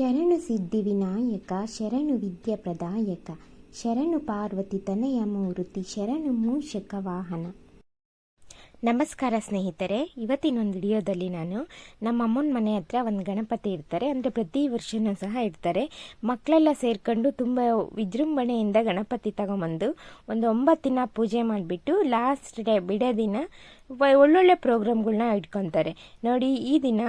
ಶರಣು ಸಿದ್ಧಿ ವಿನಾಯಕ, ಶರಣು ವಿದ್ಯ ಪ್ರದಾಯಕ, ಶರಣು ಪಾರ್ವತಿ ತನಯ ಮೂರ್ತಿ, ಶರಣು ಮೂಷಕ ವಾಹನ. ನಮಸ್ಕಾರ ಸ್ನೇಹಿತರೆ, ಇವತ್ತಿನೊಂದು ವಿಡಿಯೋದಲ್ಲಿ ನಾನು ನಮ್ಮ ಅಮ್ಮನ ಮನೆ ಹತ್ರ ಒಂದು ಗಣಪತಿ ಇರ್ತಾರೆ ಅಂದರೆ ಪ್ರತಿ ವರ್ಷವೂ ಸಹ ಇರ್ತಾರೆ ಮಕ್ಕಳೆಲ್ಲ ಸೇರ್ಕೊಂಡು ತುಂಬ ವಿಜೃಂಭಣೆಯಿಂದ ಗಣಪತಿ ತಗೊಂಬಂದು ಒಂದು ಒಂಬತ್ತು ದಿನ ಪೂಜೆ ಮಾಡಿಬಿಟ್ಟು ಲಾಸ್ಟ್ ಡೇ ಬಿಡೋ ದಿನ ಒಳ್ಳೊಳ್ಳೆ ಪ್ರೋಗ್ರಾಮ್ಗಳನ್ನ ಇಟ್ಕೊತಾರೆ. ನೋಡಿ, ಈ ದಿನ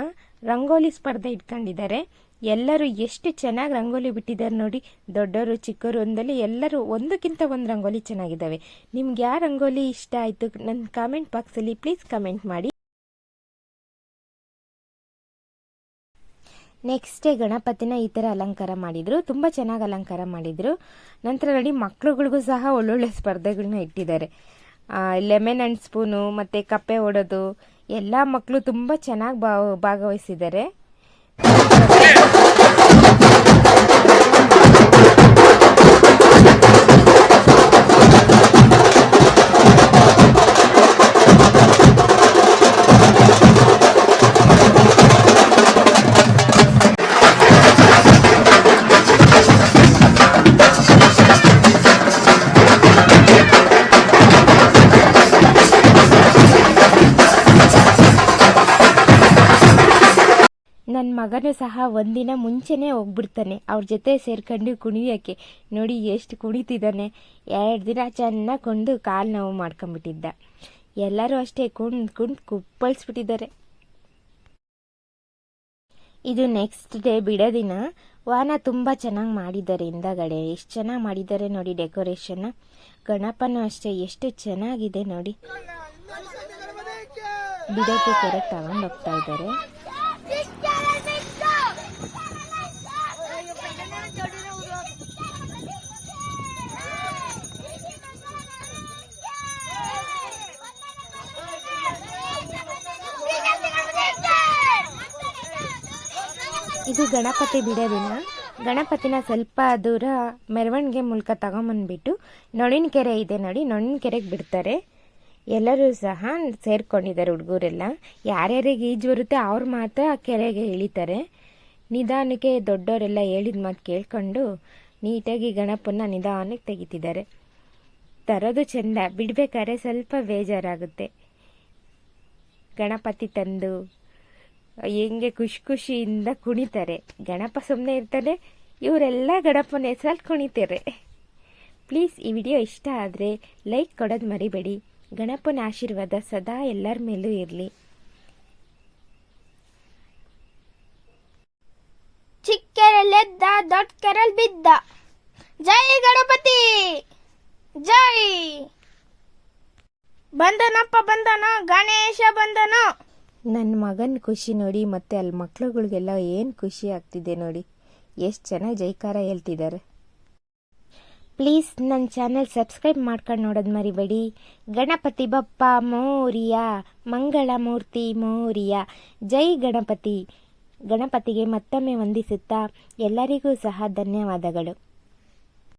ರಂಗೋಲಿ ಸ್ಪರ್ಧೆ ಇಟ್ಕೊಂಡಿದ್ದಾರೆ. ಎಲ್ಲರೂ ಎಷ್ಟು ಚೆನ್ನಾಗಿ ರಂಗೋಲಿ ಬಿಟ್ಟಿದ್ದಾರೆ ನೋಡಿ. ದೊಡ್ಡವರು ಚಿಕ್ಕವರು ಒಂದಲ್ಲಿ ಎಲ್ಲರೂ ಒಂದಕ್ಕಿಂತ ಒಂದು ರಂಗೋಲಿ ಚೆನ್ನಾಗಿದ್ದಾವೆ. ನಿಮ್ಗೆ ಯಾವ ರಂಗೋಲಿ ಇಷ್ಟ ಆಯಿತು ನನ್ನ ಕಾಮೆಂಟ್ ಬಾಕ್ಸಲ್ಲಿ ಪ್ಲೀಸ್ ಕಮೆಂಟ್ ಮಾಡಿ. ನೆಕ್ಸ್ಟ್ ಡೇ ಗಣಪತಿನ ಈ ಥರ ಅಲಂಕಾರ ಮಾಡಿದರು. ತುಂಬ ಚೆನ್ನಾಗಿ ಅಲಂಕಾರ ಮಾಡಿದರು. ನಂತರ ನೋಡಿ ಮಕ್ಳುಗಳಿಗೂ ಸಹ ಒಳ್ಳೊಳ್ಳೆ ಸ್ಪರ್ಧೆಗಳನ್ನ ಇಟ್ಟಿದ್ದಾರೆ. ಲೆಮನ್ ಆ್ಯಂಡ್ ಸ್ಪೂನು ಮತ್ತು ಕಪ್ಪೆ ಹೊಡೋದು ಎಲ್ಲ ಮಕ್ಕಳು ತುಂಬ ಚೆನ್ನಾಗಿ ಭಾಗವಹಿಸಿದ್ದಾರೆ É. ನನ್ನ ಮಗನೂ ಸಹ ಒಂದಿನ ಮುಂಚೆನೇ ಹೋಗ್ಬಿಡ್ತಾನೆ. ಅವ್ರ ಜೊತೆ ಸೇರ್ಕೊಂಡು ಕುಣಿಯೋಕ್ಕೆ ನೋಡಿ ಎಷ್ಟು ಕುಣಿತಿದ್ದಾನೆ. ಎರಡು ದಿನ ಚೆನ್ನಾಗಿ ಕೊಂಡು ಕಾಲು ನೋವು ಮಾಡ್ಕೊಂಬಿಟ್ಟಿದ್ದ. ಎಲ್ಲರೂ ಅಷ್ಟೇ ಕುಂಡ್ ಕುಂಡ್ ಕುಪ್ಪಳಿಸ್ಬಿಟ್ಟಿದ್ದಾರೆ. ಇದು ನೆಕ್ಸ್ಟ್ ಡೇ ಬಿಡೋ ದಿನ. ವಾನ ತುಂಬ ಚೆನ್ನಾಗಿ ಮಾಡಿದ್ದಾರೆ ಹಿಂದಗಡೆ. ಎಷ್ಟು ಚೆನ್ನಾಗಿ ಮಾಡಿದ್ದಾರೆ ನೋಡಿ ಡೆಕೋರೇಷನ್ನ ಗಣಪನೂ ಅಷ್ಟೇ, ಎಷ್ಟು ಚೆನ್ನಾಗಿದೆ ನೋಡಿ. ಬಿಡೋಕ್ಕೆ ಕರೆಕ್ಟ್ ತಗೊಂಡೋಗ್ತಾ ಇದ್ದಾರೆ. ಇದು ಗಣಪತಿ ಬಿಡೋ ದಿನ ಗಣಪತಿನ ಸ್ವಲ್ಪ ದೂರ ಮೆರವಣಿಗೆ ಮೂಲಕ ತಗೊಂಬಂದ್ಬಿಟ್ಟು ನೊಣಿನ ಕೆರೆ ಇದೆ ನೋಡಿ ನೊಣಿನ ಕೆರೆಗೆ ಬಿಡ್ತಾರೆ. ಎಲ್ಲರೂ ಸಹ ಸೇರ್ಕೊಂಡಿದ್ದಾರೆ ಹುಡುಗರೆಲ್ಲ. ಯಾರ್ಯಾರಿಗೆ ಈಜು ಬರುತ್ತೆ ಅವ್ರು ಮಾತ್ರ ಆ ಕೆರೆಗೆ ಇಳಿತಾರೆ. ನಿಧಾನಕ್ಕೆ ದೊಡ್ಡವರೆಲ್ಲ ಹೇಳಿದ ಮಾತು ಕೇಳ್ಕೊಂಡು ನೀಟಾಗಿ ಗಣಪನ ನಿಧಾನಕ್ಕೆ ತೆಗಿತಿದ್ದಾರೆ. ತರೋದು ಚೆಂದ. ಬಿಡಬೇಕಾದ್ರೆ ಸ್ವಲ್ಪ ಬೇಜಾರಾಗುತ್ತೆ. ಗಣಪತಿ ತಂದು ಹೆಂಗೆ ಖುಷಿ ಖುಷಿಯಿಂದ ಕುಣಿತಾರೆ. ಗಣಪ ಸುಮ್ಮನೆ ಇರ್ತಾನೆ, ಇವರೆಲ್ಲ ಗಣಪನ ಹೆಸರಲ್ಲಿ ಕುಣಿತಾರೆ. ಪ್ಲೀಸ್ ಈ ವಿಡಿಯೋ ಇಷ್ಟ ಆದರೆ ಲೈಕ್ ಕೊಡೋದು ಮರಿಬೇಡಿ. ಗಣಪನ ಆಶೀರ್ವಾದ ಸದಾ ಎಲ್ಲರ ಮೇಲೂ ಇರಲಿ. ಚಿಕ್ಕರಲ್ಲೆದ್ದ ದೊಡ್ಡ ಕೆರಲ್ ಬಿದ್ದ. ಜೈ ಗಣಪತಿ! ಜೈ! ಬಂದನಪ್ಪ ಬಂದನ ಗಣೇಶ ಬಂದನ ನನ್ನ ಮಗನ ಖುಷಿ ನೋಡಿ ಮತ್ತು ಅಲ್ಲಿ ಮಕ್ಳುಗಳಿಗೆಲ್ಲ ಏನು ಖುಷಿ ಆಗ್ತಿದೆ ನೋಡಿ. ಎಷ್ಟು ಚೆನ್ನಾಗಿ ಜೈಕಾರ ಹೇಳ್ತಿದ್ದಾರೆ ಪ್ಲೀಸ್ ನನ್ನ ಚಾನೆಲ್ ಸಬ್ಸ್ಕ್ರೈಬ್ ಮಾಡ್ಕೊಂಡು ನೋಡೋದು ಮರಿಬೇಡಿ. ಗಣಪತಿ ಬಪ್ಪ ಮೋರಿಯ, ಮಂಗಳ ಮೂರ್ತಿ ಮೋರಿಯ. ಜೈ ಗಣಪತಿ. ಗಣಪತಿಗೆ ಮತ್ತೊಮ್ಮೆ ವಂದಿಸುತ್ತಾ ಎಲ್ಲರಿಗೂ ಸಹ ಧನ್ಯವಾದಗಳು.